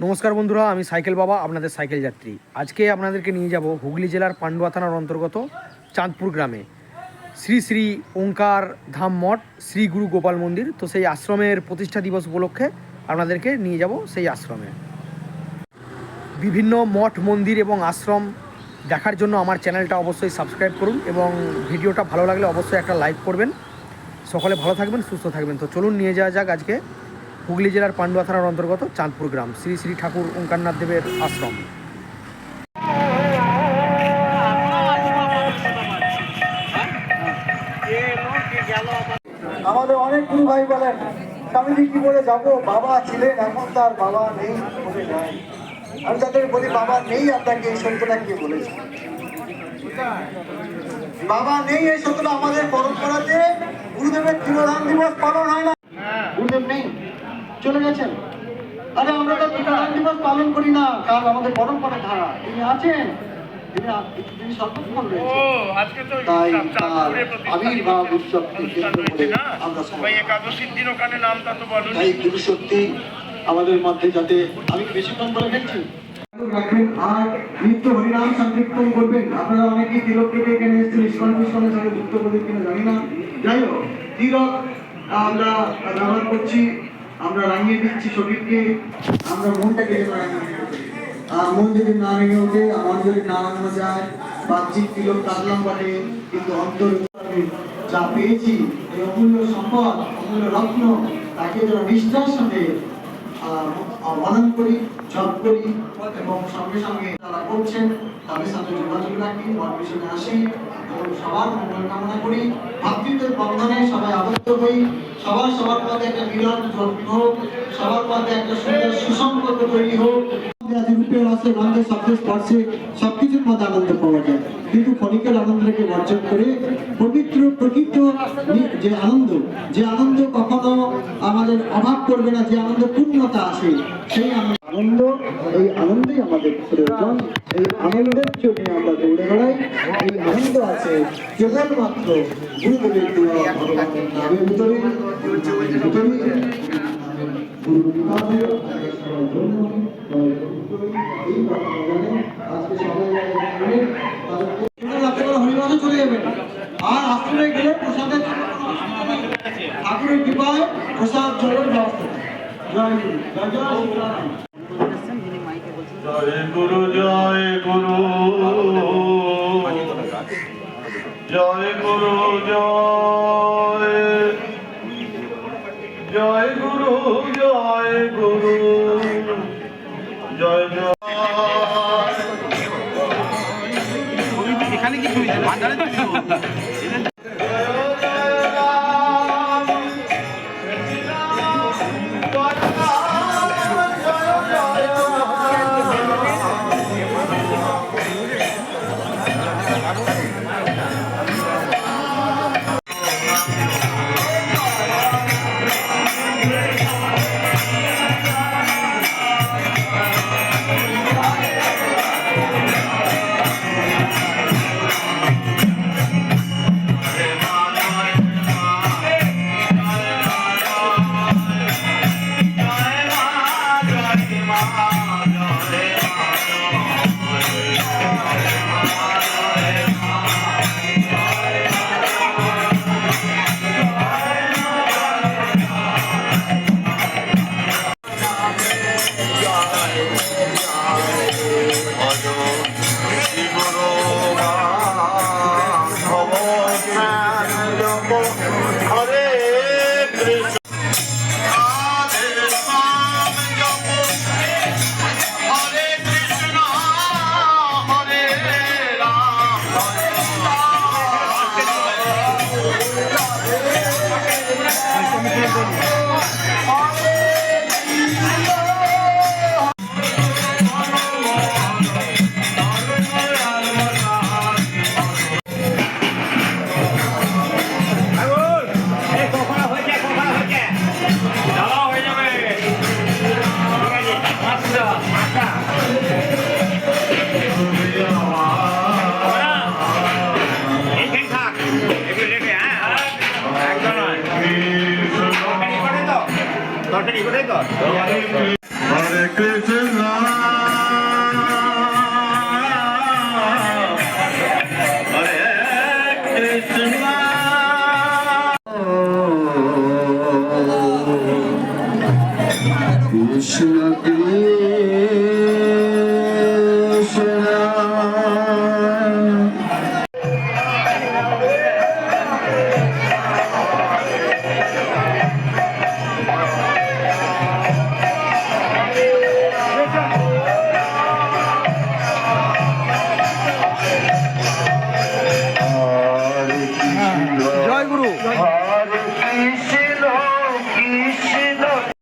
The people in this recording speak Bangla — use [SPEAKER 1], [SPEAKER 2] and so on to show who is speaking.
[SPEAKER 1] নমস্কার বন্ধুরা, আমি সাইকেল বাবা, আপনাদের সাইকেল যাত্রী। আজকে আপনাদেরকে নিয়ে যাব হুগলি জেলার পান্ডুয়া থানার অন্তর্গত চাঁদপুর গ্রামে। শ্রী শ্রী ওঙ্কার ধাম মঠ, শ্রী গুরু গোপাল মন্দির, তো সেই আশ্রমের প্রতিষ্ঠা দিবস উপলক্ষে আপনাদেরকে নিয়ে যাব সেই আশ্রমে। বিভিন্ন মঠ, মন্দির এবং আশ্রম দেখার জন্য আমার চ্যানেলটা অবশ্যই সাবস্ক্রাইব করুন এবং ভিডিওটা ভালো লাগলে অবশ্যই একটা লাইক করবেন। সকলে ভালো থাকবেন, সুস্থ থাকবেন। তো চলুন নিয়ে যাওয়া যাক আজকে হুগলি জেলার পান্ডুয়া থানার অন্তর্গত চাঁদপুর গ্রাম। শ্রী শ্রী ঠাকুর ওঙ্কারনাথ দেবের আশ্রম।
[SPEAKER 2] আমাদের অনেক গুরু ভাই বলেন, স্বামীজি কি বলে, যাব, বাবা ছিলেন এখন তার বাবা নেই। আমি তাদের বলি, বাবা নেই আপনাকে, এই সত্যটা কে বলেছে? বাবা নেই এই সত্যটা আমাদের পরম্পরাতে গুরুদেবের তিরোধান দিবস পালন হয় না। চলে গেছেন। আরে আমরা তো তিরোধান দিবস পালন করি না কারণ আমাদের পরম্পরা ধারা। তিনি আছেন তিনি আ- তিনি সর্বক্ষণ রয়েছেন।
[SPEAKER 3] ও আজকে তো
[SPEAKER 2] তাই তার আবির্ভাব উৎসবকে কেন্দ্র করে আমরা সবাই
[SPEAKER 3] একাদশীর দিন ওখানে নামটা তো বলো
[SPEAKER 2] তাই গুরু শক্তি আমাদের মধ্যে যাতে আমি বেশিক্ষণ বলে ফেলছি? রাখবেন আর নিত্য হরিনাম সংকীর্তন করবেন। আপনারা অনেকেই তিলক কেটে এখানে এসেছেন ইস্কন মিশনের সঙ্গে যুক্ত করবেন কিনা জানি না। যাই হোক তিলক আমরা ব্যবহার করছি। আমরা রাঙিয়ে দিচ্ছি শরীরকে আমরা মনটাকে আর মন যদি না রেঙে ওঠে, আমার যদি না রাঙানো যায়, বাহ্যিক তিলক কাটলাম বটে, কিন্তু অন্তর যা পেয়েছি অমূল্য সম্পদ, অমূল্য রত্ন, তাকে যেন নিষ্ঠার সাথে আহ, আহ, করি জপ করি এবং সঙ্গে সঙ্গে তারা করছেন তাদের সাথে যোগাযোগ রাখি পিছনে আসি। এবং সবার মঙ্গল কামনা করি। ভাতৃত্বের বন্ধনে সবাই আবদ্ধ হই। সবার সবার পথে একটা মিলন জন্ম হোক সবার পথে একটা সুন্দর সুসম্পর্ক তৈরি হোক। রূপের রসে গন্ধে শব্দে স্পর্শে, সবকিছুর মধ্যে আনন্দ পাওয়া যায়। কিন্তু ক্ষণিকের আনন্দকে বর্জন করে পবিত্র, প্রকৃত যে আনন্দ যে আনন্দ কখনো আমাদের অভাব করবে না, যে আনন্দ পূর্ণতা আসে, সেই আনন্দ এই আনন্দই আমাদের প্রয়োজন। এই আনন্দের জন্য আমরা দৌড়ে বেড়াই। এই আনন্দ আছে কেবলমাত্র গুরুদেবের দেওয়া ভগবানের নামের ভিতরে ভিতরে বিভাগের জন্য এই কথা জানেন আজকে সবাই জানেন আপনারা হরিবাসে চলে যাবেন আর আশ্রমে গেলে প্রসাদের জন্য কোনো অসুবিধা নেই। ঠাকুরের কৃপায় প্রসাদ জলের ব্যবস্থা। জয় গুরু জয় জয় সীতারাম।
[SPEAKER 4] জয় গুরু জয় গুরু। জয় গুরু জয়। জয় গুরু জয় গুরু। জয় জয়।
[SPEAKER 3] এখানে কি হয়েছে ভান্ডারে তো
[SPEAKER 4] হরে কৃষ্ণ
[SPEAKER 3] Krishna Krishna